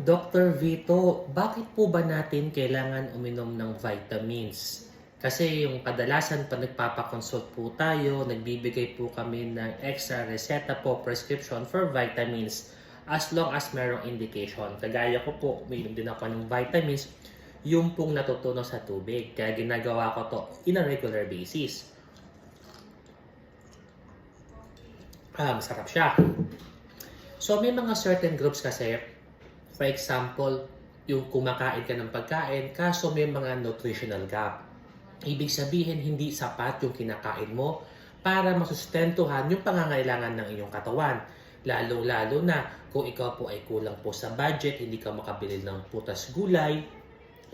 Dr. Vito, bakit po ba natin kailangan uminom ng vitamins? Kasi yung kadalasan pa nagpapakonsult po tayo, nagbibigay po kami ng extra reseta po, prescription for vitamins as long as merong indication. Kagaya ko po, uminom din ako ng vitamins, yung pong natutunaw sa tubig. Kaya ginagawa ko to in a regular basis. Ah, masarap siya. So may mga certain groups kasi, for example, yung kumakain ka ng pagkain, kaso may mga nutritional gap. Ibig sabihin, hindi sapat yung kinakain mo para masustentuhan yung pangangailangan ng iyong katawan. Lalo-lalo na kung ikaw po ay kulang po sa budget, hindi ka makabili ng putas gulay,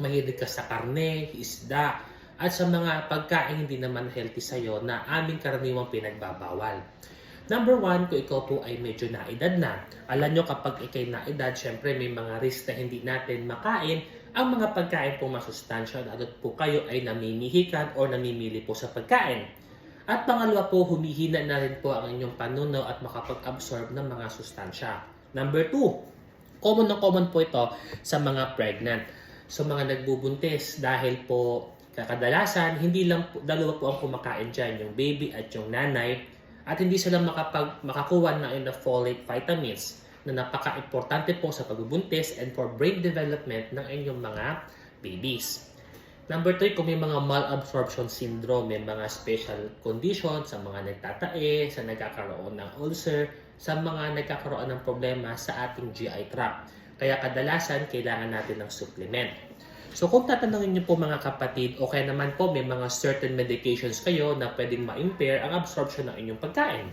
mahilig ka sa karne, isda, at sa mga pagkain hindi naman healthy sa'yo na aming karaniwang pinagbabawal. Number one, kung ikaw po ay medyo naedad na. Alam nyo kapag ikay naedad, syempre may mga risk na hindi natin makain ang mga pagkain po masustansya lalo po kayo ay namimihikan o namimili po sa pagkain. At pangalawa po, humihina na rin po ang inyong panuno at makapag-absorb ng mga sustansya. Number two, common na common po ito sa mga pregnant. So mga nagbubuntis dahil po kadalasan, hindi lang po, dalawa po ang kumakain dyan, yung baby at yung nanay. At hindi sila makapag, makakuha ng enough folate vitamins na napaka-importante po sa pagbubuntis and for brain development ng inyong mga babies. Number 3, kung may mga malabsorption syndrome, may mga special conditions sa mga nagtatae, sa nagkakaroon ng ulcer, sa mga nagkakaroon ng problema sa ating GI tract. Kaya kadalasan, kailangan natin ng supplement. So kung tatanungin niyo po mga kapatid, okay naman po may mga certain medications kayo na pwedeng ma-impair ang absorption ng inyong pagkain.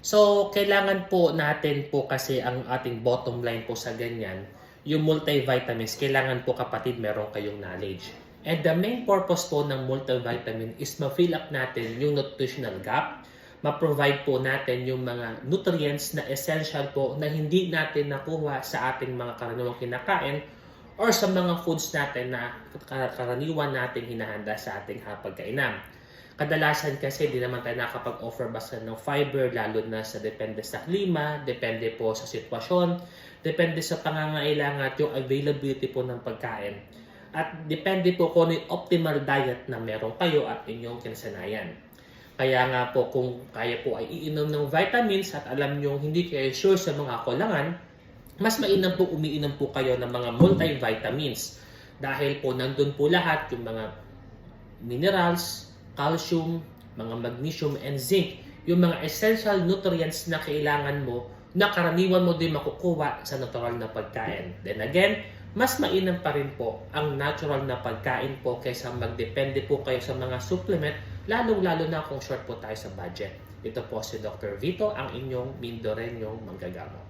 So, kailangan po natin po kasi ang ating bottom line po sa ganyan, yung multivitamins, kailangan po kapatid meron kayong knowledge. And the main purpose po ng multivitamin is ma-fill up natin yung nutritional gap, ma-provide po natin yung mga nutrients na essential po na hindi natin nakuha sa ating mga karaniwang kinakain or sa mga foods natin na karaniwan natin hinahanda sa ating hapagkainan. Kadalasan kasi di naman tayo nakapag-offer basta ng fiber lalo na sa depende sa klima, depende po sa sitwasyon, depende sa pangangailangan at yung availability po ng pagkain. At depende po kung ano yung optimal diet na meron kayo at inyong kinasanayan. Kaya nga po kung kaya po ay iinom ng vitamins at alam nyo hindi kayo sure sa mga kulangan, mas mainam po umiinom po kayo ng mga multivitamins. Dahil po nandun po lahat yung mga minerals, calcium, mga magnesium and zinc, yung mga essential nutrients na kailangan mo na karaniwan mo din makukuha sa natural na pagkain. Then again, mas mainam pa rin po ang natural na pagkain po kaysa magdepende po kayo sa mga supplement, lalong-lalo na kung short po tayo sa budget. Ito po si Dr. Vito, ang inyong Mindorenyong manggagamo.